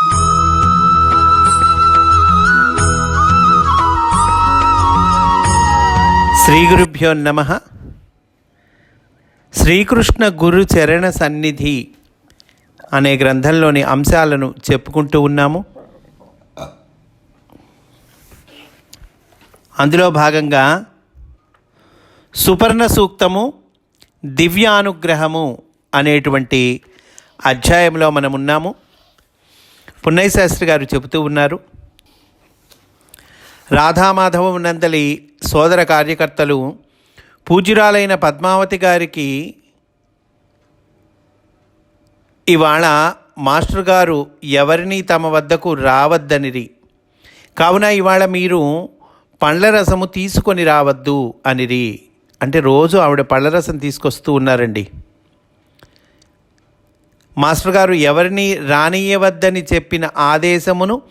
శ్రీ గురుభ్యో నమ. శ్రీకృష్ణ గురు చరణ సన్నిధి అనే గ్రంథంలోని అంశాలను చెప్పుకుంటూ ఉన్నాము. అందులో భాగంగా సుపర్ణ సూక్తము దివ్యానుగ్రహము అనేటువంటి అధ్యాయంలో మనం ఉన్నాము పున్నయ్య శాస్త్రి గారు చెబుతూ ఉన్నారు రాధామాధవం నందలి సోదర కార్యకర్తలు పూజ్యురాలైన పద్మావతి గారికి ఇవాళ మాస్టర్ గారు ఎవరిని తమ వద్దకు రావద్దనిరి. కావున ఇవాళ మీరు పండ్ల రసము తీసుకొని రావద్దు అనిరి. అంటే రోజు ఆవిడ పళ్ళ రసం తీసుకొస్తూ ఉన్నారండి. మాస్టర్ గారు ఎవరిని రానియవద్దని చెప్పిన ఆదేశమును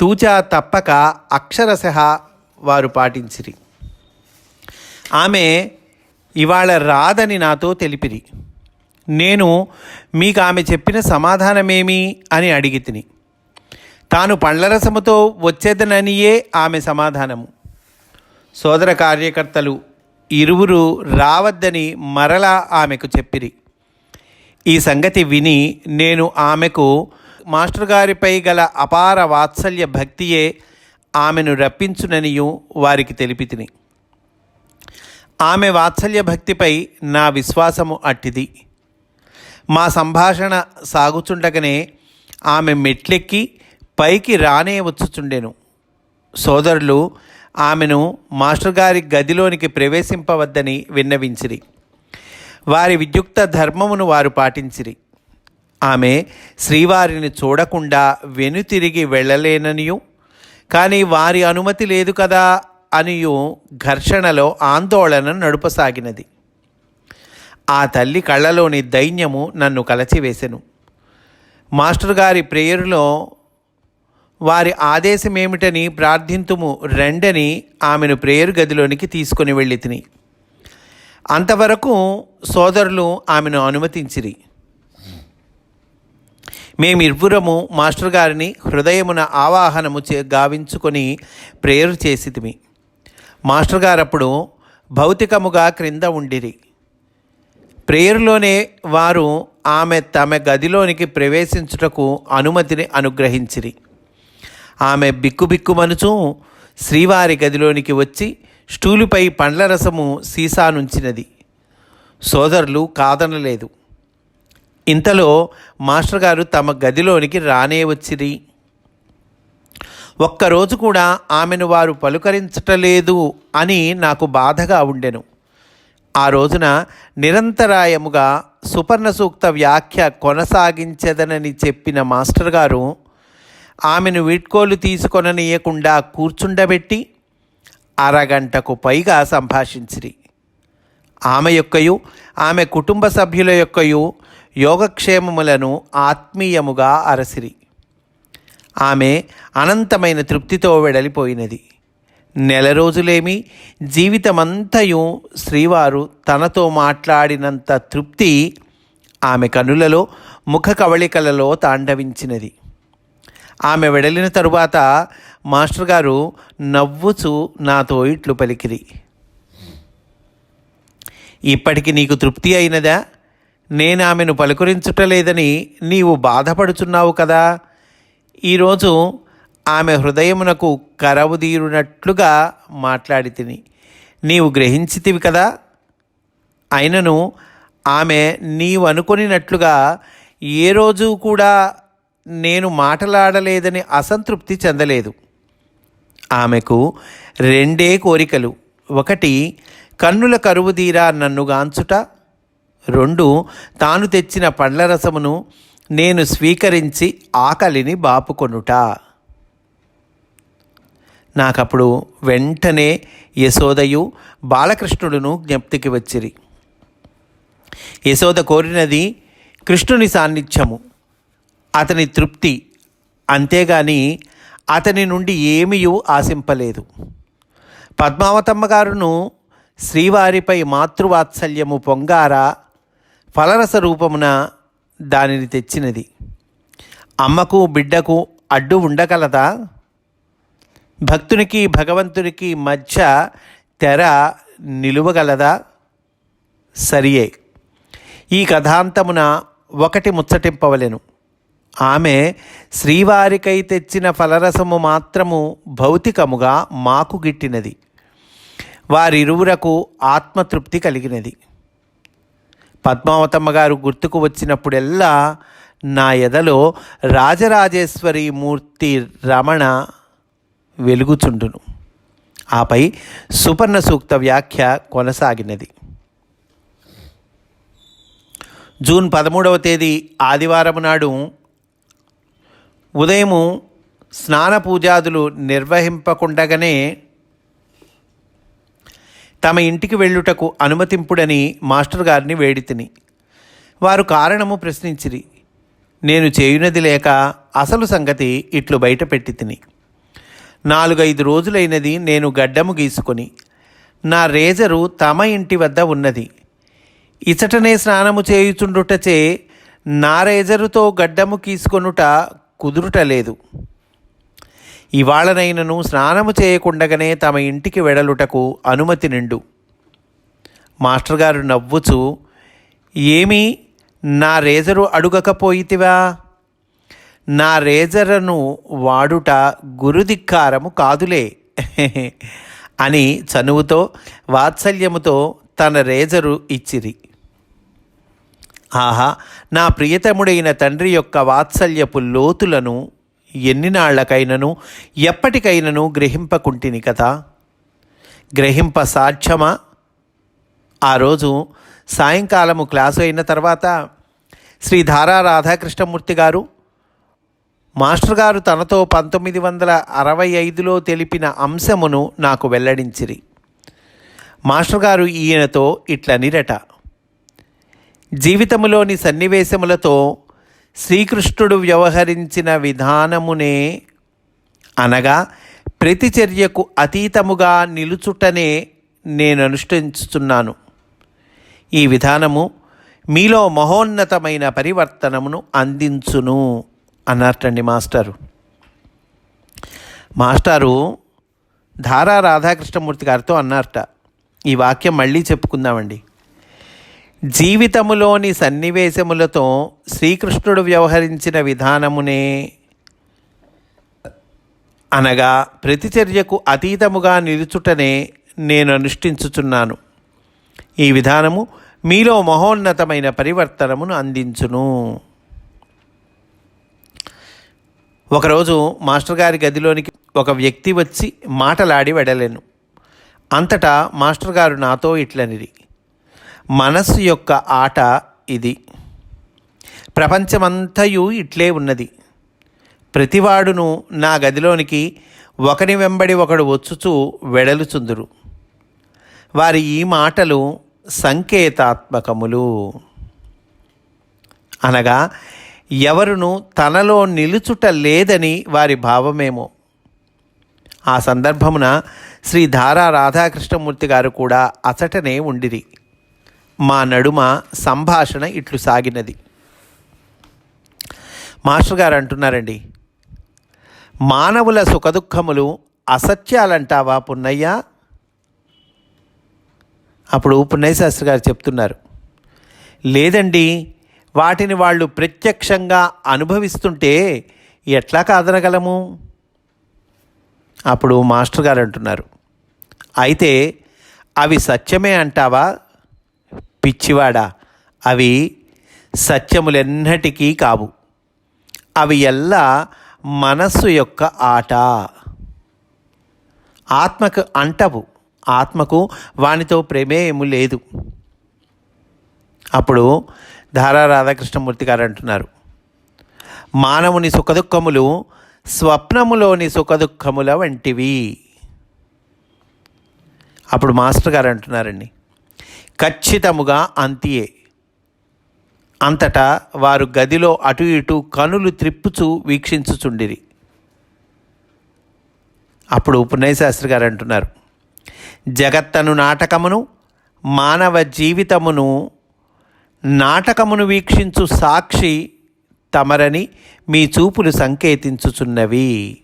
తూచా తప్పక అక్షరశ వారు పాటించిరి. ఆమె ఇవాళ రాదని నాతో తెలిపిరి. నేను మీకు ఆమె చెప్పిన సమాధానమేమి అని అడిగి తిని. తాను పండ్లరసముతో వచ్చేదననియే ఆమె సమాధానము. సోదర కార్యకర్తలు ఇరువురు రావద్దని మరలా ఆమెకు చెప్పిరి. ఈ సంగతి విని నేను ఆమెకు మాస్టర్ గారిపై గల అపార వాత్సల్య భక్తియే ఆమెను రప్పించుననియు వారికి తెలిపి తిని ఆమె వాత్సల్య భక్తిపై నా విశ్వాసము అట్టిది. మా సంభాషణ సాగుచుండగానే ఆమె మెట్లెక్కి పైకి రానే వచ్చుచుండెను. సోదరులు ఆమెను మాస్టర్ గారి గదిలోనికి ప్రవేశింపవద్దని విన్నవించిరి. వారి విద్యుక్త ధర్మమును వారు పాటించిరి. ఆమె శ్రీవారిని చూడకుండా వెనుతిరిగి వెళ్ళలేననియు కానీ వారి అనుమతి లేదు కదా అనియు ఘర్షణలో ఆందోళన నడుపసాగినది. ఆ తల్లి కళ్ళలోని దైన్యము నన్ను కలచివేసెను. మాస్టర్ గారి ప్రేయరులో వారి ఆదేశం ఏమిటని ప్రార్థింతుము రెండని ఆమెను ప్రేయరు గదిలోనికి తీసుకుని వెళ్ళి తిని అంతవరకు సోదరులు ఆమెను అనుమతించిరి. మేమిరువురము మాస్టర్ గారిని హృదయమున ఆవాహనము చే గావించుకొని ప్రేయర్ చేసితిమి. మాస్టర్ గారప్పుడు భౌతికముగా క్రింద ఉండిరి. ప్రేయర్లోనే వారు ఆమె తమ గదిలోనికి ప్రవేశించుటకు అనుమతిని అనుగ్రహించిరి. ఆమె బిక్కుబిక్కుమనుచు శ్రీవారి గదిలోనికి వచ్చి స్టూలుపై పండ్ల రసము సీసా నుంచినది. సోదరులు కాదనలేదు. ఇంతలో మాస్టర్ గారు తమ గదిలోనికి రానే వచ్చిరి. ఒక్కరోజు కూడా ఆమెను వారు పలుకరించటలేదు అని నాకు బాధగా ఉండెను. ఆ రోజున నిరంతరాయముగా సుపర్ణ సూక్త వ్యాఖ్య కొనసాగించదనని చెప్పిన మాస్టర్ గారు ఆమెను వీడ్కోలు తీసుకొననీయకుండా కూర్చుండబెట్టి అరగంటకు పైగా సంభాషించిరి. ఆమె యొక్కయు ఆమె కుటుంబ సభ్యుల యొక్కయు యోగక్షేమములను ఆత్మీయముగా అరసిరి. ఆమె అనంతమైన తృప్తితో వెడలిపోయినది. నెల రోజులేమి జీవితమంతయు శ్రీవారు తనతో మాట్లాడినంత తృప్తి ఆమె కనులలో ముఖ కవళికలలో తాండవించినది. ఆమె వెడలిన తరువాత మాస్టర్ గారు నవ్వుచు నాతో ఇట్లు పలికిరి. ఇప్పటికి నీకు తృప్తి అయినదా? నేను ఆమెను పలుకరించుటలేదని నీవు బాధపడుచున్నావు కదా? ఈరోజు ఆమె హృదయమునకు కరవుదీరునట్లుగా మాట్లాడి తిని. నీవు గ్రహించితివి కదా? అయినను ఆమె నీవు అనుకొనినట్లుగా ఏ రోజు కూడా నేను మాటలాడలేదని అసంతృప్తి చెందలేదు. ఆమెకు రెండే కోరికలు. ఒకటి కన్నుల కరువుదీరా నన్నుగాంచుట రెండు తాను తెచ్చిన పండ్ల రసమును నేను స్వీకరించి ఆకలిని బాపుకొనుట. నాకప్పుడు వెంటనే యశోదయు బాలకృష్ణుడును జ్ఞప్తికి వచ్చిరి. యశోద కోరినది కృష్ణుని సాన్నిధ్యము. అతని తృప్తి అంతేగాని అతని నుండి ఏమీయూ ఆశింపలేదు. పద్మావతమ్మ గారును శ్రీవారిపై మాతృవాత్సల్యము పొంగార ఫలరస రూపమున దానిని తెచ్చినది. అమ్మకు బిడ్డకు అడ్డు ఉండగలదా? భక్తునికి భగవంతునికి మధ్య తెర నిలువగలదా? సరియే. ఈ కథాంతమున ఒకటి ముచ్చటింపవలెను. ఆమె శ్రీవారికై తెచ్చిన ఫలరసము మాత్రము భౌతికముగా మాకు గిట్టినది. వారిరువురకు ఆత్మతృప్తి కలిగినది. పద్మావతమ్మ గారు గుర్తుకు వచ్చినప్పుడెల్లా నా ఎదలో రాజరాజేశ్వరి మూర్తి రమణ వెలుగుచుండును. ఆపై సుపర్ణ సూక్త వ్యాఖ్య కొనసాగినది. జూన్ పదమూడవ తేదీ ఆదివారం నాడు ఉదయము స్నాన పూజాదులు నిర్వహింపకుండగానే తమ ఇంటికి వెళ్ళుటకు అనుమతింపుడని మాస్టర్ గారిని వేడితిని వారు కారణము ప్రశ్నించిరి. నేను చేయునది లేక అసలు సంగతి ఇట్లు బయట పెట్టి తిని. నాలుగైదు రోజులైనది నేను గడ్డము గీసుకొని. నా రేజరు తమ ఇంటి వద్ద ఉన్నది. ఇచటనే స్నానము చేయుచుండుటచే నా రేజరుతో గడ్డము గీసుకొనుట కుదురుట లేదు. ఇవాళనైనను స్నానము చేయకుండగానే తమ ఇంటికి వెడలుటకు అనుమతి నిండు. మాస్టర్ గారు నవ్వుచు ఏమి నా రేజరు అడుగకపోయితివా? నా రేజరను వాడుట గురుధిక్కారము కాదులే. అని చనువుతో వాత్సల్యముతో తన రేజరు ఇచ్చిరి. ఆహా నా ప్రియతముడైన తండ్రి యొక్క వాత్సల్యపు లోతులను ఎన్నినాళ్ళకైనను ఎప్పటికైనను గ్రహింపకుంటిని కదా? గ్రహింప సాధ్యమా ఆ రోజు సాయంకాలము క్లాసు అయిన తర్వాత శ్రీ ధారా రాధాకృష్ణమూర్తి గారు మాస్టర్ గారు తనతో పంతొమ్మిది వందల అరవై ఐదులో తెలిపిన అంశమును నాకు వెల్లడించిరి. మాస్టర్ గారు ఈయనతో ఇట్లనిరట. జీవితములోని సన్నివేశములతో శ్రీకృష్ణుడు వ్యవహరించిన విధానమునే అనగా ప్రతిచర్యకు అతీతముగా నిలుచుటనే నేను అనుష్ఠించుతున్నాను ఈ విధానము మీలో మహోన్నతమైన పరివర్తనమును అందించును అన్నట్టండి మాస్టారు. మాస్టారు ధారా రాధాకృష్ణమూర్తి గారితో అన్నారట ఈ వాక్యం మళ్ళీ చెప్పుకుందామండి. జీవితములోని సన్నివేశములతో శ్రీకృష్ణుడు వ్యవహరించిన విధానమునే అనగా ప్రతిచర్యకు అతీతముగా నిలుచుటనే నేను అనుష్ఠించుచున్నాను. ఈ విధానము మీలో మహోన్నతమైన పరివర్తనమును అందించును. ఒకరోజు మాస్టర్ గారి గదిలోనికి ఒక వ్యక్తి వచ్చి మాటలాడి వెడలేను. అంతటా మాస్టర్ గారు నాతో ఇట్లనిది మనస్సు యొక్క ఆట ఇది. ప్రపంచమంతయు ఇట్లే ఉన్నది. ప్రతివాడును నా గదిలోనికి ఒకని వెంబడి ఒకడు వచ్చుచూ వెడలుచుందురు. వారి ఈ మాటలు సంకేతాత్మకములు. అనగా ఎవరును తనలో నిలుచుట లేదని వారి భావమేమో. ఆ సందర్భమున శ్రీ ధారా రాధాకృష్ణమూర్తి గారు కూడా అచటనే ఉండిరి. మా నడుమ సంభాషణ ఇట్లు సాగినది. మాస్టర్ గారు అంటున్నారండి మానవుల సుఖదుఖములు అసత్యాలంటావా పున్నయ్య? అప్పుడు పున్నయ్య శాస్త్రి గారు చెప్తున్నారు లేదండి వాటిని వాళ్ళు ప్రత్యక్షంగా అనుభవిస్తుంటే ఎట్లా కాదనగలము? అప్పుడు మాస్టర్ గారు అంటున్నారు అయితే అవి సత్యమే అంటావా? పిచ్చివాడా? అవి సత్యములెన్నటికీ కావు. అవి ఎల్లా మనస్సు యొక్క ఆట. ఆత్మకు అంటవు. ఆత్మకు వానితో ప్రమేయము లేదు. అప్పుడు ధారా రాధాకృష్ణమూర్తి గారు అంటున్నారు మానవుని సుఖదుఖములు స్వప్నములోని సుఖదుఖముల వంటివి. అప్పుడు మాస్టర్ గారు అంటున్నారండి ఖచ్చితముగా అంతియే. అంతటా వారు గదిలో అటు ఇటు కనులు త్రిప్పుచు వీక్షించుచుండిరి. అప్పుడు ఉపనయశాస్త్రి గారు అంటున్నారు జగత్తను నాటకమును మానవ జీవితమును నాటకమును వీక్షించు సాక్షి తమరని మీ చూపులు సంకేతించుచున్నవి.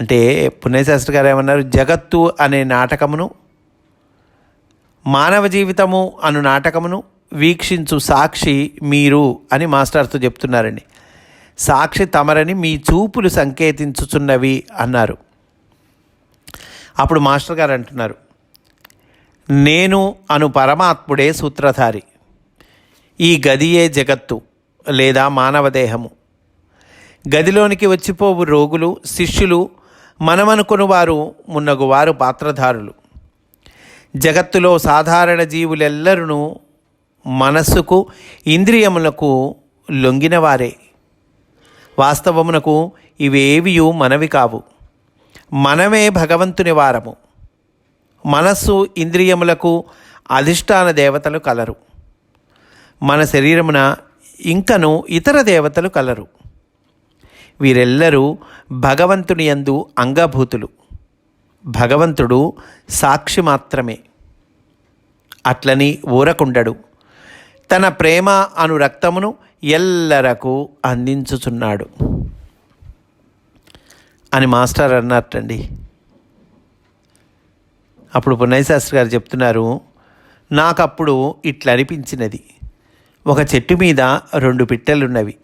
అంటే పుణ్యశాస్త్రి గారు ఏమన్నారు జగత్తు అనే నాటకమును మానవ జీవితము అను నాటకమును వీక్షించు సాక్షి మీరు అని మాస్టర్తో చెప్తున్నారండి. సాక్షి తమరని మీ చూపులు సంకేతించుచున్నవి అన్నారు. అప్పుడు మాస్టర్ గారు అంటున్నారు నేను అను పరమాత్ముడే సూత్రధారి. ఈ గదియే జగత్తు లేదా మానవదేహము గదిలోనికి వచ్చిపోవు రోగులు శిష్యులు మనమనుకుని వారు మున్నగు వారు పాత్రధారులు. జగత్తులో సాధారణ జీవులెల్లరూ మనస్సుకు ఇంద్రియములకు లొంగినవారే. వాస్తవమునకు ఇవేవియు మనవి కావు. మనమే భగవంతుని వారము. మనస్సు ఇంద్రియములకు అధిష్టాన దేవతలు కలరు. మన శరీరమున ఇంకను ఇతర దేవతలు కలరు. వీరెల్లరూ భగవంతుని యందు అంగభూతులు. భగవంతుడు సాక్షి మాత్రమే. అట్లని ఊరకుండడు. తన ప్రేమ అను రక్తమును ఎల్లరకు అందించుచున్నాడు. అని మాస్టర్ అన్నట్టండి అప్పుడు పున్నయ్యశాస్త్రి గారు చెప్తున్నారు నాకప్పుడు ఇట్లా అనిపించినది ఒక చెట్టు మీద రెండు పిట్టలున్నవి.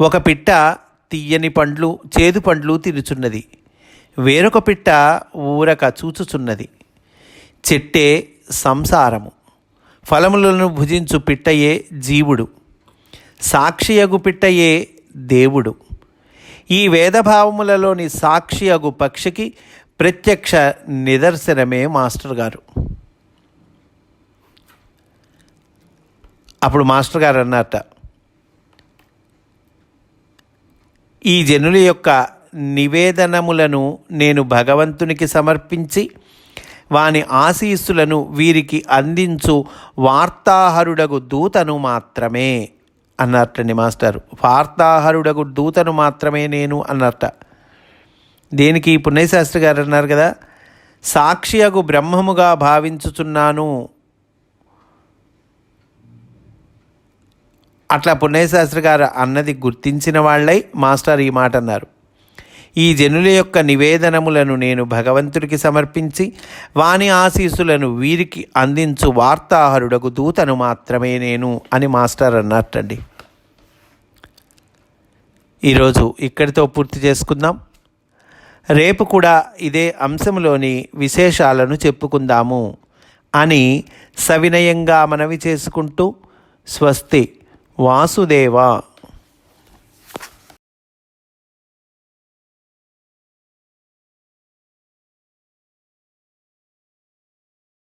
ఒక పిట్ట తీయని పండ్లు చేదు పండ్లు తినుచున్నది. వేరొక పిట్ట ఊరక చూచుచున్నది. చెట్టే సంసారము. ఫలములను భుజించు పిట్టయే జీవుడు. సాక్షియగు పిట్టయే దేవుడు. ఈ వేదభావములలోని సాక్షియగు పక్షికి ప్రత్యక్ష నిదర్శనమే మాస్టర్ గారు. అప్పుడు మాస్టర్ గారు అన్నట్ట ఈ జనుల యొక్క నివేదనములను నేను భగవంతునికి సమర్పించి వాని ఆశీస్సులను వీరికి అందించు వార్తాహరుడగు దూతను మాత్రమే అన్నట్టండి మాస్టర్. వార్తాహరుడగు దూతను మాత్రమే నేను అన్నట్ట దేనికి పుణ్యశాస్త్రి గారు అన్నారు కదా సాక్షియగు బ్రహ్మముగా భావించుచున్నాను. అట్లా పుణ్యశాస్త్రి గారు అన్నది గుర్తించిన వాళ్ళై మాస్టర్ ఈ మాట అన్నారు ఈ జనుల యొక్క నివేదనములను నేను భగవంతుడికి సమర్పించి వాని ఆశీస్సులను వీరికి అందించు వార్తాహరుడకు దూతను మాత్రమే నేను అని మాస్టర్ అన్నట్టండి ఈరోజు ఇక్కడితో పూర్తి చేసుకుందాం. రేపు కూడా ఇదే అంశంలోని విశేషాలను చెప్పుకుందాము అని సవినయంగా మనవి చేసుకుంటూ స్వస్తి వాసుదేవ.